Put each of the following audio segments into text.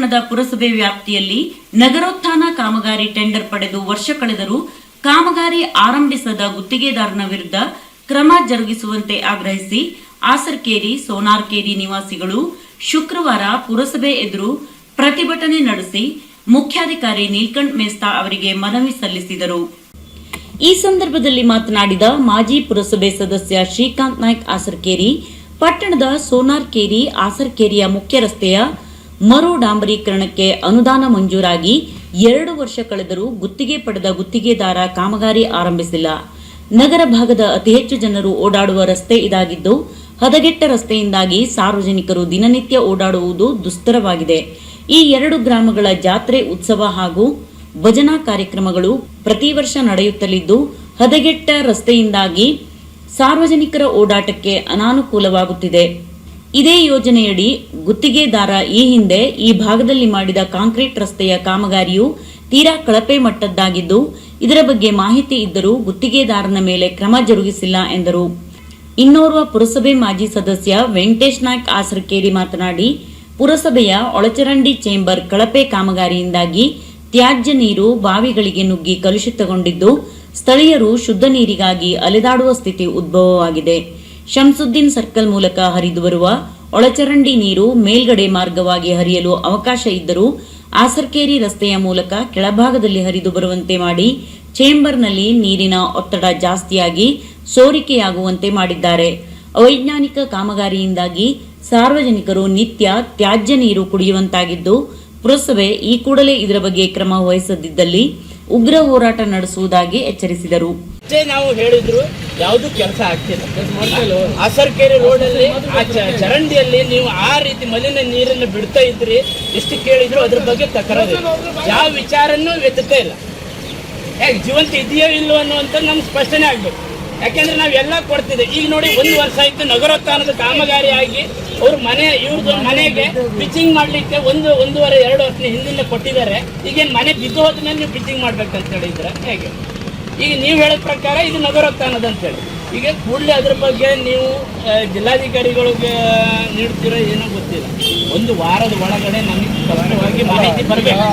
ಪಟ್ಟಣದ ಪುರಸಭೆ ವ್ಯಾಪ್ತಿಯಲ್ಲಿ ನಗರೋತ್ಥಾನ ಕಾಮಗಾರಿ ಟೆಂಡರ್ ಪಡೆದು ವರ್ಷ ಕಳೆದರೂ ಕಾಮಗಾರಿ ಆರಂಭಿಸದ ಗುತ್ತಿಗೆದಾರನ ವಿರುದ್ಧ ಕ್ರಮ ಜರುಗಿಸುವಂತೆ ಆಗ್ರಹಿಸಿ ಆಸರ್ಕೇರಿ, ಸೋನಾರ್ಕೇರಿ ನಿವಾಸಿಗಳು ಶುಕ್ರವಾರ ಪುರಸಭೆ ಎದುರು ಪ್ರತಿಭಟನೆ ನಡೆಸಿ ಮುಖ್ಯಾಧಿಕಾರಿ ನೀಲ್ಕಂಠ್ ಮೇಸ್ತಾ ಅವರಿಗೆ ಮನವಿ ಸಲ್ಲಿಸಿದರು. ಈ ಸಂದರ್ಭದಲ್ಲಿ ಮಾತನಾಡಿದ ಮಾಜಿ ಪುರಸಭೆ ಸದಸ್ಯ ಶ್ರೀಕಾಂತ್ ನಾಯ್ಕ್ ಆಸರ್ಕೇರಿ, ಪಟ್ಟಣದ ಸೋನಾರ್ಕೇರಿ, ಆಸರ್ಕೇರಿಯ ಮುಖ್ಯ ರಸ್ತೆಯ ಮರು ಡಾಂಬರೀಕರಣಕ್ಕೆ ಅನುದಾನ ಮಂಜೂರಾಗಿ ಎರಡು ವರ್ಷ ಕಳೆದರೂ ಗುತ್ತಿಗೆ ಪಡೆದ ಗುತ್ತಿಗೆದಾರ ಕಾಮಗಾರಿ ಆರಂಭಿಸಿಲ್ಲ. ನಗರ ಭಾಗದ ಅತಿ ಹೆಚ್ಚು ಜನರು ಓಡಾಡುವ ರಸ್ತೆ ಇದಾಗಿದ್ದು, ಹದಗೆಟ್ಟ ರಸ್ತೆಯಿಂದಾಗಿ ಸಾರ್ವಜನಿಕರು ದಿನನಿತ್ಯ ಓಡಾಡುವುದು ದುಸ್ತರವಾಗಿದೆ. ಈ ಎರಡು ಗ್ರಾಮಗಳ ಜಾತ್ರೆ ಉತ್ಸವ ಹಾಗೂ ಭಜನಾ ಕಾರ್ಯಕ್ರಮಗಳು ಪ್ರತಿ ವರ್ಷ ನಡೆಯುತ್ತಲಿದ್ದು, ಹದಗೆಟ್ಟ ರಸ್ತೆಯಿಂದಾಗಿ ಸಾರ್ವಜನಿಕರ ಓಡಾಟಕ್ಕೆ ಅನಾನುಕೂಲವಾಗುತ್ತಿದೆ. ಇದೇ ಯೋಜನೆಯಡಿ ಗುತ್ತಿಗೆದಾರ ಈ ಹಿಂದೆ ಈ ಭಾಗದಲ್ಲಿ ಮಾಡಿದ ಕಾಂಕ್ರೀಟ್ ರಸ್ತೆಯ ಕಾಮಗಾರಿಯು ತೀರಾ ಕಳಪೆ ಮಟ್ಟದ್ದಾಗಿದ್ದು, ಇದರ ಬಗ್ಗೆ ಮಾಹಿತಿ ಇದ್ದರೂ ಗುತ್ತಿಗೆದಾರನ ಮೇಲೆ ಕ್ರಮ ಜರುಗಿಸಿಲ್ಲ ಎಂದರು. ಇನ್ನೋರ್ವ ಪುರಸಭೆ ಮಾಜಿ ಸದಸ್ಯ ವೆಂಕಟೇಶ್ ನಾಯ್ಕ್ ಆಸರಕೇರಿ ಮಾತನಾಡಿ, ಪುರಸಭೆಯ ಒಳಚರಂಡಿ ಚೇಂಬರ್ ಕಳಪೆ ಕಾಮಗಾರಿಯಿಂದಾಗಿ ತ್ಯಾಜ್ಯ ನೀರು ಬಾವಿಗಳಿಗೆ ನುಗ್ಗಿ ಕಲುಷಿತಗೊಂಡಿದ್ದು, ಸ್ಥಳೀಯರು ಶುದ್ಧ ನೀರಿಗಾಗಿ ಅಲೆದಾಡುವ ಸ್ಥಿತಿ ಉದ್ಭವವಾಗಿದೆ. ಶಂಸುದ್ದೀನ್ ಸರ್ಕಲ್ ಮೂಲಕ ಹರಿದು ಬರುವ ಒಳಚರಂಡಿ ನೀರು ಮೇಲ್ಗಡೆ ಮಾರ್ಗವಾಗಿ ಹರಿಯಲು ಅವಕಾಶ ಇದ್ದರೂ ಆಸರ್ಕೇರಿ ರಸ್ತೆಯ ಮೂಲಕ ಕೆಳಭಾಗದಲ್ಲಿ ಹರಿದು ಬರುವಂತೆ ಮಾಡಿ ಚೇಂಬರ್ನಲ್ಲಿ ನೀರಿನ ಒತ್ತಡ ಜಾಸ್ತಿಯಾಗಿ ಸೋರಿಕೆಯಾಗುವಂತೆ ಮಾಡಿದ್ದಾರೆ. ಅವೈಜ್ಞಾನಿಕ ಕಾಮಗಾರಿಯಿಂದಾಗಿ ಸಾರ್ವಜನಿಕರು ನಿತ್ಯ ತ್ಯಾಜ್ಯ ನೀರು ಕುಡಿಯುವಂತಾಗಿದ್ದು, ಪುರಸಭೆ ಈ ಕೂಡಲೇ ಇದರ ಬಗ್ಗೆ ಕ್ರಮ ವಹಿಸದಿದ್ದಲ್ಲಿ ಉಗ್ರ ಹೋರಾಟ ನಡೆಸುವುದಾಗಿ ಎಚ್ಚರಿಸಿದರು. ನಾವು ಹೇಳಿದ್ರು, ಯಾವುದು ಕೆಲಸ ಆಗ್ತಿಲ್ಲ. ಅಸರ್ಕೆರೆ ರೋಡ್ ಚ- ಚರಂಡಿಯಲ್ಲಿ ನೀವು ಆ ರೀತಿ ಮಲಿನ ನೀರನ್ನು ಬಿಡ್ತಾ ಇದ್ರಿ, ಎಷ್ಟು ಕೇಳಿದ್ರು ಅದ್ರ ಬಗ್ಗೆ ತಕರಾರು ಯಾವ ವಿಚಾರನೂ ಎತ್ತುತ್ತಾ ಇಲ್ಲ. ಯಾಕೆ ಜೀವಂತ ಇದೆಯೋ ಇಲ್ಲೋ ಅನ್ನುವಂಥ ನಮ್ಗೆ ಸ್ಪಷ್ಟನೆ ಆಗ್ಬೇಕು. ಯಾಕೆಂದ್ರೆ ನಾವೆಲ್ಲ ಕೊಡ್ತಿದ್ದೆ. ಈಗ ನೋಡಿ ಒಂದು ವರ್ಷ ಆಯ್ತು ನಗರೋತ್ಥಾನದ ಕಾಮಗಾರಿ ಆಗಿ ಅವ್ರ ಮನೆ ಇವ್ರದ್ದು ಮನೆಗೆ ಪಿಚಿಂಗ್ ಮಾಡ್ಲಿಕ್ಕೆ ಒಂದು ಒಂದೂವರೆ ಎರಡು ವರ್ಷ ಹಿಂದಿನ ಕೊಟ್ಟಿದ್ದಾರೆ. ಈಗೇನು ಮನೆ ಬಿದ್ದು ಹೋದ್ಮೇಲೆ ನೀವು ಪಿಚಿಂಗ್ ಮಾಡ್ಬೇಕಂತ ಹೇಳಿದ್ರೆ ಹೇಗೆ? ಈಗ ನೀವು ಹೇಳಿದ ಪ್ರಕಾರ ಇದು ನಗರೋತ್ಥಾನದ ಅಂತೇಳಿ ಈಗ ಕೂಡಲೇ ಅದ್ರ ಬಗ್ಗೆ ನೀವು ಜಿಲ್ಲಾಧಿಕಾರಿಗಳಿಗೆ ನೀಡ್ತಿರೋ ಏನೋ ಗೊತ್ತಿಲ್ಲ. ಒಂದು ವಾರದ ಒಳಗಡೆ ನಮಗೆ ಸ್ಪಷ್ಟವಾಗಿ ಮಾಹಿತಿ ಬರಬೇಕು.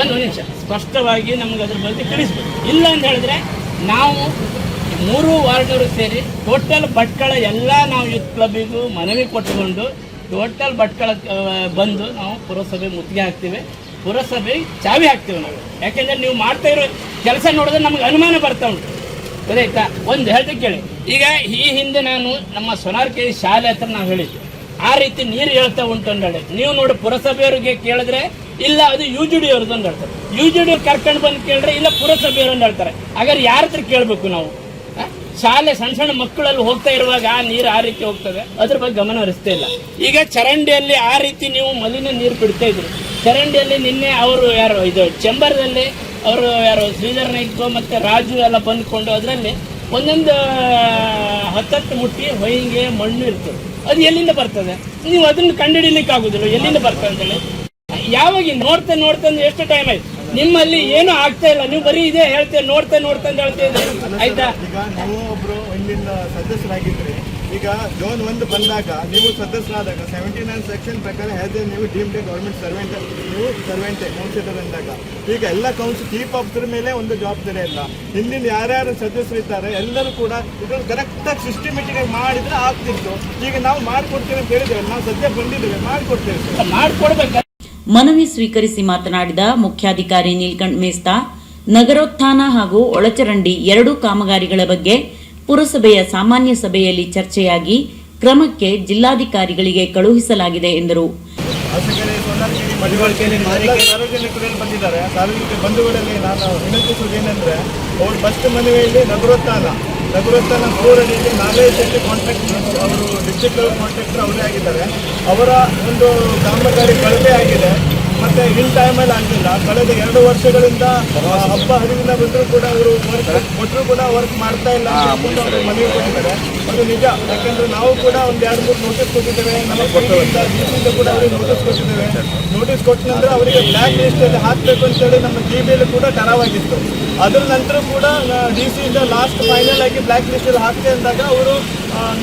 ಒಂದು ನಿಮಿಷ. ಸ್ಪಷ್ಟವಾಗಿ ನಮ್ಗೆ ಅದ್ರ ಬಗ್ಗೆ ತಿಳಿಸ್ಬೇಕು. ಇಲ್ಲ ಅಂತ ಹೇಳಿದ್ರೆ ನಾವು ಮೂರು ವಾರ್ಡ್ನವರು ಸೇರಿ ಟೋಟಲ್ ಭಟ್ಕಳ ಎಲ್ಲ ನಾವು ಯೂತ್ ಕ್ಲಬ್ಬಿಗೂ ಮನವಿ ಕೊಟ್ಟುಕೊಂಡು ಟೋಟಲ್ ಭಟ್ಕಳ ಬಂದು ನಾವು ಪುರಸಭೆ ಮುತ್ತಿಗೆ ಹಾಕ್ತೀವಿ. ಪುರಸಭೆ ಚಾವಿ ಹಾಕ್ತೀವಿ ನಾವು. ಯಾಕೆಂದರೆ ನೀವು ಮಾಡ್ತಾ ಇರೋ ಕೆಲಸ ನೋಡಿದ್ರೆ ನಮಗೆ ಅನುಮಾನ ಬರ್ತಾ ಉಂಟು. ಗೊತ್ತಾಯ್ತಾ? ಒಂದು ಹೇಳ್ದೆ ಕೇಳಿ. ಈಗ ಈ ಹಿಂದೆ ನಾನು ನಮ್ಮ ಸೊನಾರ್ಕೆ ಶಾಲೆ ಹತ್ರ ನಾವು ಹೇಳಿದ್ದೆ. ಆ ರೀತಿ ನೀರು ಹೇಳ್ತಾ ಉಂಟು ಅಂತ ಹೇಳಿ ನೀವು ನೋಡಿ ಪುರಸಭೆಯವರಿಗೆ ಕೇಳಿದ್ರೆ ಇಲ್ಲ, ಅದು ಯು ಜಿ ಡಿ ಅವ್ರದ್ದು ಅಂತ ಹೇಳ್ತಾರೆ. ಯು ಜಿ ಡಿ ಕರ್ಕೊಂಡು ಬಂದು ಕೇಳಿದ್ರೆ ಇಲ್ಲ ಪುರಸಭೆಯವರು ಅಂತ ಹೇಳ್ತಾರೆ. ಹಾಗಾದ್ರೆ ಯಾರ ಹತ್ರ ಕೇಳಬೇಕು ನಾವು? ಶಾಲೆ ಸಣ್ಣ ಸಣ್ಣ ಮಕ್ಕಳಲ್ಲಿ ಹೋಗ್ತಾ ಇರುವಾಗ ಆ ನೀರು ಆ ರೀತಿ ಹೋಗ್ತದೆ? ಅದ್ರ ಬಗ್ಗೆ ಗಮನ ಹರಿಸ್ತಾ ಇಲ್ಲ. ಈಗ ಚರಂಡಿಯಲ್ಲಿ ಆ ರೀತಿ ನೀವು ಮಲಿನ ನೀರು ಬಿಡ್ತಾ ಇದ್ರಿ ಚರಂಡಿಯಲ್ಲಿ ನಿನ್ನೆ ಅವರು ಯಾರು, ಇದು ಚೆಂಬರ್ದಲ್ಲಿ ಅವರು ಯಾರು, ಶ್ರೀಧರ್ ನಾಯ್ಕ ಮತ್ತೆ ರಾಜು ಎಲ್ಲ ಬಂದ್ಕೊಂಡು ಅದರಲ್ಲಿ ಒಂದೊಂದು ಹತ್ತತ್ತು ಮುಟ್ಟಿ ಹೊಯ್ಗೆ ಮಣ್ಣು ಇರ್ತದೆ. ಅದು ಎಲ್ಲಿಂದ ಬರ್ತದೆ? ನೀವು ಅದನ್ನು ಕಂಡುಹಿಡಿಲಿಕ್ಕೆ ಆಗೋದಿಲ್ಲ ಎಲ್ಲಿಂದ ಬರ್ತದೆ ಅಂತೇಳಿ? ಯಾವಾಗ ನೋಡ್ತಾ ನೋಡ್ತಾ ಅಂದ್ರೆ ಎಷ್ಟು ಟೈಮ್ ಆಯ್ತು? ನಿಮ್ಮಲ್ಲಿ ಏನು ಆಗ್ತಾ ಇಲ್ಲ? ನೀವು ಬರೀ ಇದೇ ಹೇಳ್ತೇವೆ ನೋಡ್ತಾ ನೋಡ್ತಾ ಅಂತ ಹೇಳ್ತಾ ಇದ್ದೀರಿ. ಆಯ್ತಾ? ಈಗ ನೀವು ಒಬ್ರು ಇಲ್ಲಿಂದ ಸದಸ್ಯರಾಗಿದ್ರಿ. ಈಗ ಜೋನ್ ಒಂದು ಬಂದಾಗ ನೀವು ಸದಸ್ಯರಾದಾಗ ಸೆವೆಂಟಿ ನೈನ್ ಸೆಕ್ಷನ್ ಪ್ರಕಾರ ಹೇಳ್ತೇವೆ ನೀವು ಡೀಮ್ಡ್ ಗೌರ್ಮೆಂಟ್ ಸರ್ವೆಂಟ್ ನೀವು ಸರ್ವೆಂಟ್ ಕೌನ್ಸಿಲರ್ ಅಂದಾಗ. ಈಗ ಎಲ್ಲ ಕೌನ್ಸಿಲ್ ಚೀಫ್ ಆಫೀಸರ್ ಮೇಲೆ ಒಂದು ಜವಾಬ್ದಾರಿ ಇಲ್ಲ ಹಿಂದಿನ ಯಾರ್ಯಾರು ಸದಸ್ಯರು ಇದ್ದಾರೆ ಎಲ್ಲರೂ ಕೂಡ ಇದು ಕರೆಕ್ಟಾಗಿ ಸಿಸ್ಟಮೆಟಿಕ್ ಆಗಿ ಮಾಡಿದ್ರೆ ಆಗ್ತಿತ್ತು. ಈಗ ನಾವು ಮಾಡಿಕೊಡ್ತೀವಿ ಅಂತ ಹೇಳಿದ್ದೇವೆ ನಾವು ಸದ್ಯ ಬಂದಿದ್ದೇವೆ ಮಾಡಿಕೊಡ್ತೇವೆ. ಮಾಡ್ಕೊಡ್ಬೇಕು ಮನವಿ ಸ್ವೀಕರಿಸಿ ಮಾತನಾಡಿದ ಮುಖ್ಯಾಧಿಕಾರಿ ನೀಲ್ಕಂಠ್ ಮೇಸ್ತಾ, ನಗರೋತ್ಥಾನ ಹಾಗೂ ಒಳಚರಂಡಿ ಎರಡೂ ಕಾಮಗಾರಿಗಳ ಬಗ್ಗೆ ಪುರಸಭೆಯ ಸಾಮಾನ್ಯ ಸಭೆಯಲ್ಲಿ ಚರ್ಚೆಯಾಗಿ ಕ್ರಮಕ್ಕೆ ಜಿಲ್ಲಾಧಿಕಾರಿಗಳಿಗೆ ಕಳುಹಿಸಲಾಗಿದೆ ಎಂದರು. ಅಸಗರೆ ಸೋನಾರ್ಕೆರೆ ಸಾರ್ವಜನಿಕರು ಬಂದಿದ್ದಾರೆ. ಸಾರ್ವಜನಿಕ ಬಂಧುಗಳಲ್ಲಿ ನಾನು ವಿನಂತಿಸುವುದೇನೆಂದರೆ ಅವ್ರು ಫಸ್ಟ್ ಮನವಿಯಲ್ಲಿ ನಗರೋತ್ಥಾನ. ನಗರೋತ್ಥಾನ ಫೋರಡಿಯಲ್ಲಿ ನಾವೇ ಸೆಂಟಿ ಕಾಂಟ್ರಾಕ್ಟ್ ಲೆವೆಲ್ ಕಾಂಟ್ರಾಕ್ಟರ್ ಅವರೇ ಆಗಿದ್ದಾರೆ. ಅವರ ಒಂದು ಕಾಮಗಾರಿ ಕಳಪೆ ಆಗಿದೆ. ಮತ್ತೆ ಇನ್ ಟೈಮಲ್ಲಿ ಆಗಲಿಲ್ಲ. ಕಳೆದ ಎರಡು ವರ್ಷಗಳಿಂದ ಹಬ್ಬ ಹರಿವಿನ ಬಂದರೂ ಕೂಡ ಅವರು ವರ್ಕ್ ಕೊಟ್ಟರು ಕೂಡ ವರ್ಕ್ ಮಾಡ್ತಾ ಇಲ್ಲ ಮನವಿ ಕೊಟ್ಟಿದ್ದಾರೆ. ಅದು ನಿಜ. ಯಾಕಂದ್ರೆ ನಾವು ಕೂಡ ಒಂದು ಎರಡು ಮೂರು ನೋಟಿಸ್ ಕೊಟ್ಟಿದ್ದೇವೆ. ನಮ್ಮ ಕೂಡ ಅವ್ರಿಗೆ ನೋಟಿಸ್ ಕೊಟ್ಟಿದ್ದೇವೆ. ನೋಟಿಸ್ ಕೊಟ್ಟ ನಂತರ ಅವರಿಗೆ ಬ್ಲ್ಯಾಕ್ ಲಿಸ್ಟಲ್ಲಿ ಹಾಕಬೇಕು ಅಂತೇಳಿ ನಮ್ಮ ಜಿ ಬಿಯಲ್ಲಿ ಕೂಡ ಟರಾವಾಗಿತ್ತು ಅದರ ನಂತರ ಕೂಡ ಡಿ ಸಿಯಿಂದ ಲಾಸ್ಟ್ ಫೈನಲ್ ಆಗಿ ಬ್ಲ್ಯಾಕ್ ಲಿಸ್ಟಲ್ಲಿ ಹಾಕ್ತೆ ಅಂದಾಗ ಅವರು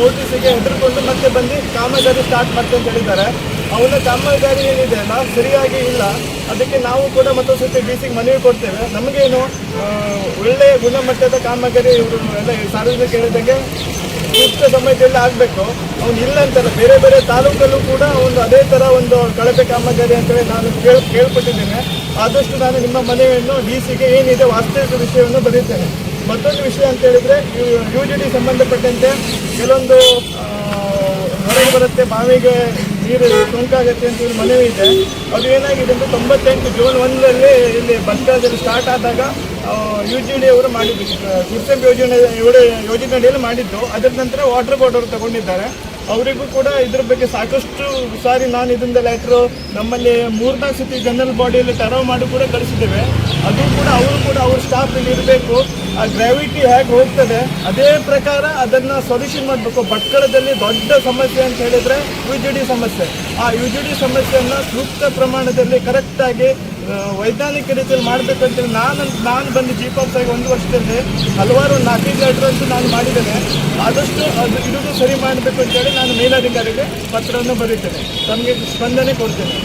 ನೋಟಿಸಿಗೆ ಹೆದರ್ಕೊಂಡು ಮತ್ತೆ ಬಂದು ಕಾಮಗಾರಿ ಸ್ಟಾರ್ಟ್ ಮಾಡ್ತೆ ಅಂತ ಹೇಳಿದ್ದಾರೆ. ಅವನ ಕಾಮಗಾರಿ ಏನಿದೆ ಅಲ್ಲ ಸರಿಯಾಗಿ ಇಲ್ಲ ಅದಕ್ಕೆ ನಾವು ಕೂಡ ಮತ್ತೊಂದು ಸತಿ ಡಿ ಸಿಗೆ ಮನವಿ ಕೊಡ್ತೇವೆ ನಮಗೇನು ಒಳ್ಳೆಯ ಗುಣಮಟ್ಟದ ಕಾಮಗಾರಿ ಇವರು ಎಲ್ಲ ಸಾರ್ವಜನಿಕ ಹೇಳಿದಂಗೆ ಸೂಕ್ತ ಸಮಯದಲ್ಲಿ ಆಗಬೇಕು ಅವ್ನು ಇಲ್ಲ ಅಂತಲ್ಲ ಬೇರೆ ಬೇರೆ ತಾಲೂಕಲ್ಲೂ ಕೂಡ ಒಂದು ಅದೇ ಥರ ಒಂದು ಕಳಪೆ ಕಾಮಗಾರಿ ಅಂತೇಳಿ ನಾನು ಕೇಳ್ ಕೇಳ್ಪಟ್ಟಿದ್ದೇನೆ ಆದಷ್ಟು ನಾನು ನಿಮ್ಮ ಮನವಿಯನ್ನು ಡಿ ಸಿಗೆ ಏನಿದೆ ವಾಸ್ತವಿಕ ವಿಷಯವನ್ನು ಬರೀತೇನೆ ಮತ್ತೊಂದು ವಿಷಯ ಅಂತ ಹೇಳಿದ್ರೆ ಯು ಜಿ ಡಿ ಸಂಬಂಧಪಟ್ಟಂತೆ ಕೆಲವೊಂದು ಹೊರಗೆ ಬರುತ್ತೆ ಬಾವಿಗೆ ನೀರು ಸೋಂಕಾಗತ್ತೆ ಅಂತ ಹೇಳಿ ಮನವಿ ಇದೆ. ಅದು ಏನಾಗಿದೆ ಅಂದ್ರೆ ತೊಂಬತ್ತೆಂಟು ಜೂನ್ ಒಂದರಲ್ಲಿ ಇಲ್ಲಿ ಸ್ಟ್ಯಾಂಡಲ್ಲಿ ಸ್ಟಾರ್ಟ್ ಆದಾಗ ಯು ಜಿ ಡಿ ಅವರು ಮಾಡಿದ್ದು ಸಿಸ್ಟಮ್ ಯೋಜನೆ ಯೋಜನೆ, ಯೋಜನೆಯಲ್ಲಿ ಮಾಡಿದ್ದು. ಅದರ ನಂತರ ವಾಟರ್ ಬೋರ್ಡ್ ಅವರು ತಗೊಂಡಿದ್ದಾರೆ. ಅವರಿಗೂ ಕೂಡ ಇದ್ರ ಬಗ್ಗೆ ಸಾಕಷ್ಟು ಸಾರಿ ನಾನು ಇದರಿಂದ ಲೆಟ್ರು ನಮ್ಮಲ್ಲಿ ಮೂರ್ನಾಲ್ಕು ಸತಿ ಜನರಲ್ ಬಾಡಿಯಲ್ಲಿ ಟರವ್ ಮಾಡಿ ಕೂಡ ಕಳಿಸಿದ್ದೇವೆ. ಅದು ಕೂಡ ಅವರು ಕೂಡ ಅವ್ರ ಸ್ಟಾಫ್ ಇಲ್ಲಿ ಇರಬೇಕು. ಆ ಗ್ರಾವಿಟಿ ಹೇಗೆ ಹೋಗ್ತದೆ, ಅದೇ ಪ್ರಕಾರ ಅದನ್ನು ಸೊಲ್ಯೂಷನ್ ಮಾಡಬೇಕು. ಭಟ್ಕಳದಲ್ಲಿ ದೊಡ್ಡ ಸಮಸ್ಯೆ ಅಂತ ಹೇಳಿದ್ರೆ ಯು ಸಮಸ್ಯೆ. ಆ ಯು ಜಿ ಡಿ ಸಮಸ್ಯೆಯನ್ನು ಸೂಕ್ತ ಪ್ರಮಾಣದಲ್ಲಿ ಕರೆಕ್ಟಾಗಿ ವೈಜ್ಞಾನಿಕ ರೀತಿಯಲ್ಲಿ ಮಾಡಬೇಕಂತೇಳಿ ನಾನು ನಾನು ಬಂದು ಜೀಪಾಪ್ಸ್ ಆಗಿ ಒಂದು ವರ್ಷದಲ್ಲಿ ಹಲವಾರು ನಾಲ್ಕೈದು ಲೆಟ್ರ್ ಅಂತೂ ನಾನು ಮಾಡಿದ್ದೇನೆ. ಆದಷ್ಟು ಅದು ಇಡುದು ಸರಿ ಮಾಡಬೇಕು ಅಂತೇಳಿ ನಾನು ಮೇಲಾಧಿಕಾರಿಗೆ ಪತ್ರವನ್ನು ಬರೀತೇನೆ ತಮಗೆ ಸ್ಪಂದನೆ ಕೊಡ್ತೇನೆ.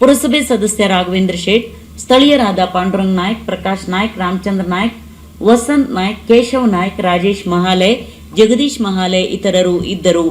ಪುರಸಭೆ ಸದಸ್ಯ ರಾಘವೇಂದ್ರ ಶೇಟ್, ಸ್ಥಳೀಯರಾದ ಪಾಂಡುರಂಗ್ ನಾಯ್ಕ್, ಪ್ರಕಾಶ್ ನಾಯ್ಕ್, ರಾಮಚಂದ್ರ ನಾಯ್ಕ್, ವಸಂತ್ ನಾಯ್ಕ್, ಕೇಶವ್ ನಾಯ್ಕ್, ರಾಜೇಶ್ ಮಹಾಲೆ, ಜಗದೀಶ್ ಮಹಾಲೆ ಇತರರು ಇದ್ದರು.